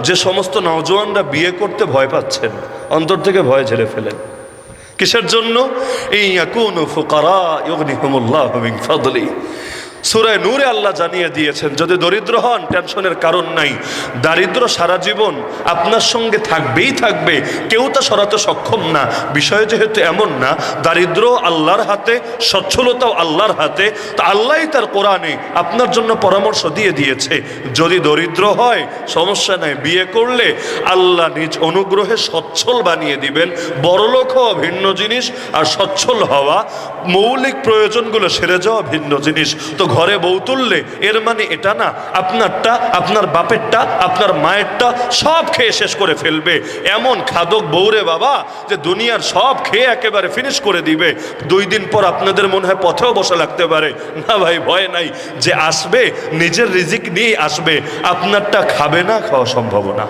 যে সমস্ত নওজোয়ানরা বিয়ে করতে ভয় পাচ্ছেন, অন্তর থেকে ভয় ঝেড়ে ফেলেন। কিসের জন্য? এই ফুকারা ইউগনিহুমুল্লাহ মিন সুরায় নূরে আল্লাহ জানিয়ে দিয়েছেন, যদি দরিদ্র হন, টেনশনের কারণ নাই। দারিদ্র সারা জীবন আপনার সঙ্গে থাকবেই থাকবে, কেউ তা সরাতে সক্ষম না। বিষয় যেহেতু এমন না, দারিদ্র আল্লাহর হাতে, সচ্ছলতাও আল্লাহর হাতে, তা আল্লাহই তার কোরআনে আপনার জন্য পরামর্শ দিয়ে দিয়েছে। যদি দরিদ্র হয়, সমস্যা নাই, বিয়ে করলে আল্লাহ নিজ অনুগ্রহে সচ্ছল বানিয়ে দিবেন। বড়লোক হওয়া ভিন্ন জিনিস আর সচ্ছল হওয়া মৌলিক প্রয়োজনগুলো সেরে যাওয়া ভিন্ন জিনিস। তো ঘরে বউ তুললে এর মানে এটা না, আপনারটা, আপনার বাপেরটা, আপনার মায়েরটা সব খেয়ে শেষ করে ফেলবে। এমন খাদক বউরে বাবা যে দুনিয়ার সব খেয়ে একেবারে ফিনিশ করে দিবে। দুই দিন পর আপনাদের মনে হয় পথেও বসা লাগতে পারে। না ভাই, ভয় নাই যে আসবে, নিজের রিজিক নিয়ে আসবে। আপনারটা খাবে না, খাওয়া সম্ভব না।